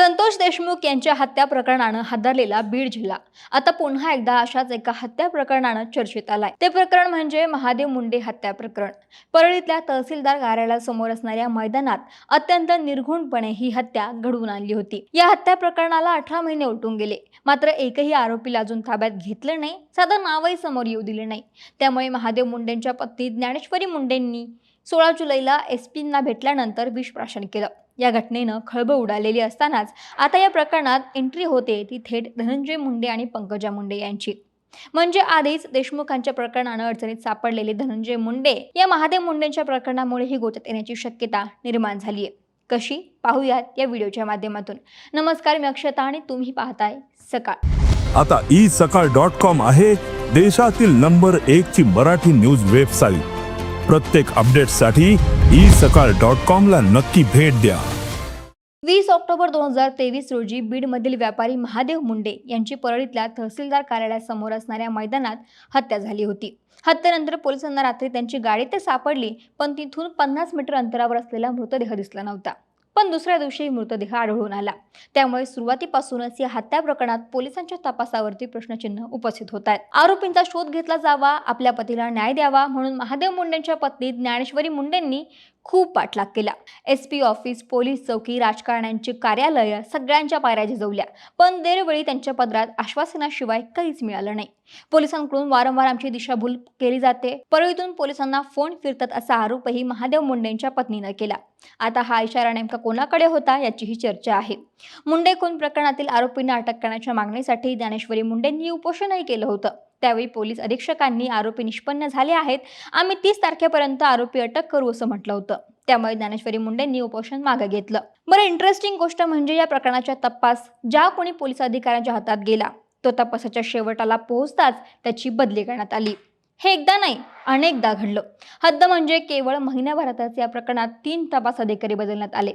संतोष देशमुख यांच्या हत्या प्रकरणानं हादरलेला बीड जिल्हा. आता पुन्हा एकदा अशाच एका हत्या प्रकरणानं चर्चेत आलाय. ते प्रकरण म्हणजे महादेव मुंडे हत्या प्रकरण. परळीतल्या तहसीलदार कार्यालयासमोर असणाऱ्या मैदानात अत्यंत निर्घुणपणे ही हत्या घडवून आणली होती. या हत्या प्रकरणाला अठरा महिने उलटून गेले. मात्र एकही आरोपीला अजून ताब्यात घेतलं नाही. साधं नावही समोर येऊ दिले नाही. त्यामुळे महादेव मुंडेंच्या पत्नी ज्ञानेश्वरी मुंडेंनी सोळा जुलैला एस पींना भेटल्यानंतर विषप्राशन केलं. या घटनेनं खळबळ उडालेली असतानाच आता या प्रकरणात एंट्री होते ती थेट धनंजय मुंडे आणि पंकजा मुंडे यांची. म्हणजे आधीच देशमुखांच्या प्रकरणानं अडचणीत सापडलेले धनंजय मुंडे या महादेव मुंडेंच्या प्रकरणामुळे ही गोष्ट येण्याची शक्यता निर्माण झाली आहे कशी? पाहूयात या व्हिडिओच्या माध्यमातून. नमस्कार मी अक्षता आणि तुम्ही पाहताय सकाळ. आता ई सकाळ डॉट कॉम आहे देशातील नंबर एक ची मराठी न्यूज वेबसाईट. प्रत्येक अपडेटसाठी ई सकाळ डॉट कॉमला नक्की भेट द्या. वीस ऑक्टोबर दोन हजार तेवीस रोजी बीडमधील व्यापारी महादेव मुंडे यांची परळीतल्या तहसीलदार कार्यालयासमोर असणाऱ्या मैदानात हत्या झाली होती. हत्येनंतर पोलिसांना रात्री त्यांची गाडी तर सापडली पण तिथून पन्नास मीटर अंतरावर असलेला मृतदेह दिसला नव्हता. पण दुसऱ्या दिवशी मृतदेह आढळून आला. त्यामुळे सुरुवातीपासूनच या हत्या प्रकरणात पोलिसांच्या तपासावरती प्रश्नचिन्ह उपस्थित होत आहेत. आरोपींचा शोध घेतला जावा आपल्या पतीला न्याय द्यावा म्हणून महादेव मुंडेंच्या पत्नी ज्ञानेश्वरी मुंडेंनी खूप पाठलाग केला. एस पी ऑफिस पोलीस चौकी राजकारण्यांची कार्यालय सगळ्यांच्या पायऱ्या झिजवल्या. पण दरवेळी त्यांच्या पदरात आश्वासनाशिवाय काहीच मिळालं नाही. पोलिसांकडून वारंवार आमची दिशाभूल केली जाते. परळीतून पोलिसांना फोन फिरतात असा आरोपही महादेव मुंडेंच्या पत्नीनं केला. आता हा इशारा नेमका कोणाकडे होता याचीही चर्चा आहे. मुंडे खून प्रकरणातील आरोपींना अटक करण्याच्या मागणीसाठी ज्ञानेश्वरी मुंडेंनी उपोषणही केलं होतं. त्यावेळी पोलीस अधीक्षकांनी आरोपी निष्पन्न झाले आहेत. आम्ही तीस तारखेपर्यंत आरोपी अटक करू असं म्हटलं होतं. त्यामुळे ज्ञानेश्वरी मुंडेंनी उपोषण मागे घेतलं. बरं इंटरेस्टिंग गोष्ट म्हणजे या प्रकरणाचा तपास ज्या कोणी पोलीस अधिकाऱ्यांच्या हातात गेला तो तपासाच्या शेवटाला पोहोचताच त्याची बदली करण्यात आली. हे एकदा नाही अनेकदा घडलं. हद्द म्हणजे केवळ महिन्याभरातच या प्रकरणात तीन तपास अधिकारी बदलण्यात आले.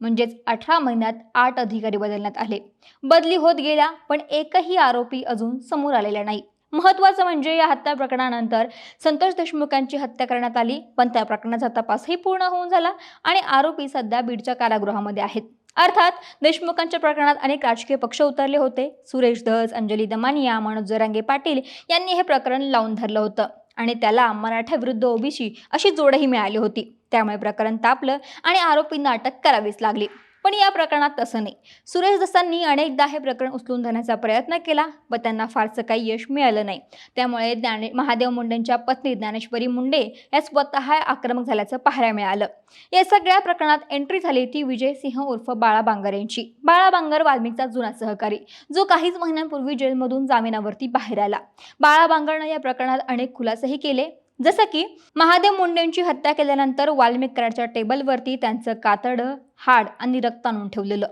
म्हणजेच अठरा महिन्यात आठ अधिकारी बदलण्यात आले. बदली होत गेल्या पण एकही आरोपी अजून समोर आलेला नाही. महत्वाचं म्हणजे या हत्या प्रकरणानंतर संतोष देशमुखांची हत्या करण्यात आली पण त्या प्रकरणाचा तपासही पूर्ण होऊन झाला आणि आरोपी सध्या बीडच्या कारागृहामध्ये आहेत. अर्थात देशमुखांच्या प्रकरणात अनेक राजकीय पक्ष उतरले होते. सुरेश धस अंजली दमानिया मनोज जरांगे पाटील यांनी हे प्रकरण लावून धरलं होतं आणि त्याला मराठा विरुद्ध ओबीसी अशी जोडही मिळाली होती. त्यामुळे प्रकरण तापलं आणि आरोपींना अटक करावीच लागली. पण या प्रकरणात तसं नाही. सुरेश दसांनी अनेकदा हे प्रकरण उचलून धरण्याचा प्रयत्न केला पण त्यांना फारसं काही यश मिळालं नाही. त्यामुळे ज्ञाने महादेव मुंडेंच्या पत्नी ज्ञानेश्वरी मुंडे या स्वतः आक्रमक झाल्याचं पाहायला मिळालं. या सगळ्या प्रकरणात एंट्री झाली ती विजय सिंह उर्फ बाळा बांगर यांची. बाळा बांगर वाल्मिकचा जुना सहकारी जो काहीच महिन्यांपूर्वी जेलमधून जामिनावरती बाहेर आला. बाळा बांगरनं या प्रकरणात अनेक खुलासेही केले. जसं की महादेव मुंडेंची हत्या केल्यानंतर वाल्मिक कराडच्या टेबलवरती त्यांचं कातडं हाड आणि रक्त आणून ठेवलेलं.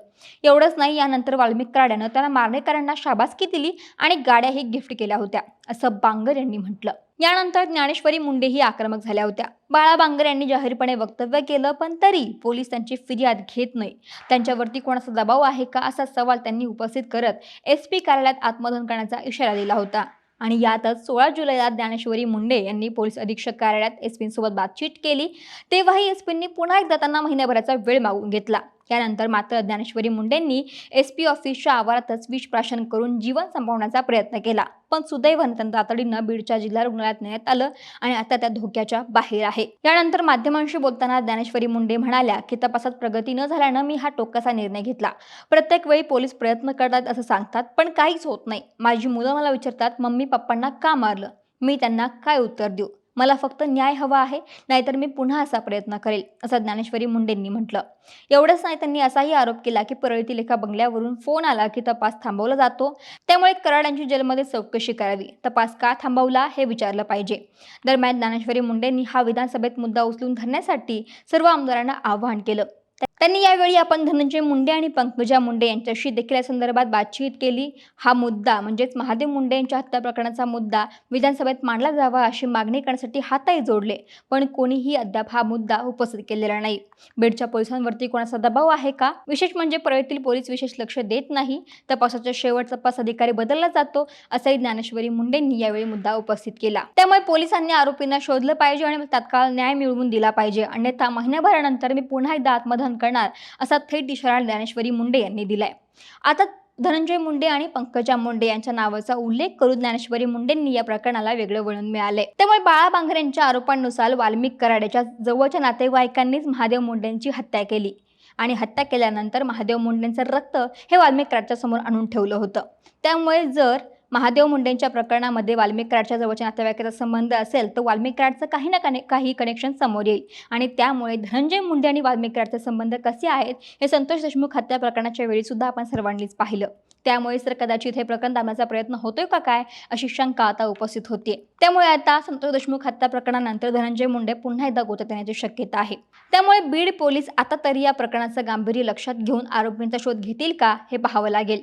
एवढंच नाही यानंतर वाल्मिक कराड्यानं त्यांना मारणेकरांना शाबासकी दिली आणि गाड्याही गिफ्ट केल्या होत्या असं बांगर यांनी म्हटलं. यानंतर ज्ञानेश्वरी मुंडेही आक्रमक झाल्या होत्या. बाळा बांगर यांनी जाहीरपणे वक्तव्य केलं पण तरी पोलीस त्यांची फिर्याद घेत नाही. त्यांच्यावरती कोणाचा दबाव आहे का असा सवाल त्यांनी उपस्थित करत एस पी कार्यालयात आत्मदहन करण्याचा इशारा दिला होता. आणि यातच सोळा जुलैला ज्ञानेश्वरी मुंडे यांनी पोलीस अधीक्षक कार्यालयात एस बातचीत केली. तेव्हाही एसपींनी पुन्हा एकदा त्यांना महिन्याभराचा वेळ मागून घेतला. यानंतर मात्र ज्ञानेश्वरी मुंडेंनी एस पी ऑफिसच्या आवारातच विषप्राशन करून जीवन संपवण्याचा प्रयत्न केला. पण सुदैवानं त्यांना तातडीनं बीडच्या जिल्हा रुग्णालयात नेण्यात आलं आणि आता त्या धोक्याच्या बाहेर आहे. यानंतर माध्यमांशी बोलताना ज्ञानेश्वरी मुंडे म्हणाल्या की तपासात प्रगती न झाल्यानं मी हा टोकाचा निर्णय घेतला. प्रत्येक वेळी पोलीस प्रयत्न करतात असं सांगतात पण काहीच होत नाही. माझी मुलं मला विचारतात मम्मी पप्पांना का मारलं? मी त्यांना काय उत्तर देऊ? मला फक्त न्याय हवा आहे नाहीतर मी पुन्हा असा प्रयत्न करेल असं ज्ञानेश्वरी मुंडेंनी म्हटलं. एवढंच नाही त्यांनी असाही आरोप केला की परळीतील एका बंगल्यावरून फोन आला की तपास थांबवला जातो. त्यामुळे कराड यांची जेलमध्ये चौकशी करावी. तपास का थांबवला हे विचारलं पाहिजे. दरम्यान ज्ञानेश्वरी मुंडेंनी हा विधानसभेत मुद्दा उचलून धरण्यासाठी सर्व आमदारांना आवाहन केलं. त्यांनी यावेळी आपण धनंजय मुंडे आणि पंकजा मुंडे यांच्याशी देखील या संदर्भात बातचीत केली. हा मुद्दा म्हणजेच महादेव मुंडे यांच्या हत्या प्रकरणाचा मुद्दा विधानसभेत मांडला जावा अशी मागणी करण्यासाठी हाताही जोडले पण कोणीही अद्याप हा मुद्दा उपस्थित केलेला नाही. बीडच्या पोलिसांवरती कोणाचा दबाव आहे का? विशेष म्हणजे परळीतील पोलीस विशेष लक्ष देत नाही. तपासाच्या शेवट तपास अधिकारी बदलला जातो असंही ज्ञानेश्वरी मुंडेंनी यावेळी मुद्दा उपस्थित केला. त्यामुळे पोलिसांनी आरोपींना शोधलं पाहिजे आणि तात्काळ न्याय मिळवून दिला पाहिजे. अन्यथा महिन्याभरानंतर मी पुन्हा एकदा आत्मदहन करणार असा थेट इशारा ज्ञानेश्वरी मुंडे यांनी दिलाय. आता धनंजय मुंडे आणि पंकजा मुंडे यांच्या नावाचा उल्लेख करून ज्ञानेश्वरी मुंडेंनी या प्रकरणाला वेगळं वळण मिळाले त्यामुळे बाळा बांगर यांच्या आरोपांनुसार वाल्मिक कराड्याच्या जवळच्या नातेवाईकांनीच महादेव मुंडेंची हत्या केली आणि हत्या केल्यानंतर महादेव मुंडेंचं रक्त हे वाल्मिक कराडच्या समोर आणून ठेवलं होतं. त्यामुळे जर महादेव मुंडेंच्या प्रकरणामध्ये वाल्मिक कराडच्या जवळच्या नातेवाईकाचा संबंध असेल तर वाल्मिक कराडचं काही ना कने काही कनेक्शन समोर येईल. आणि त्यामुळे धनंजय मुंडे आणि वाल्मिक कराडचे संबंध कसे आहेत हे संतोष देशमुख हत्या प्रकरणाच्या वेळी सुद्धा आपण सर्वांनीच पाहिलं. त्यामुळे सर कदाचित हे प्रकरण दाबण्याचा प्रयत्न होतोय का काय अशी शंका आता उपस्थित होते त्यामुळे आता संतोष देशमुख हत्या प्रकरणानंतर धनंजय मुंडे पुन्हा एकदा गोत्यात येण्याची शक्यता आहे. त्यामुळे बीड पोलीस आता तरी या प्रकरणाचं गांभीर्य लक्षात घेऊन आरोपींचा शोध घेतील का हे पाहावं लागेल.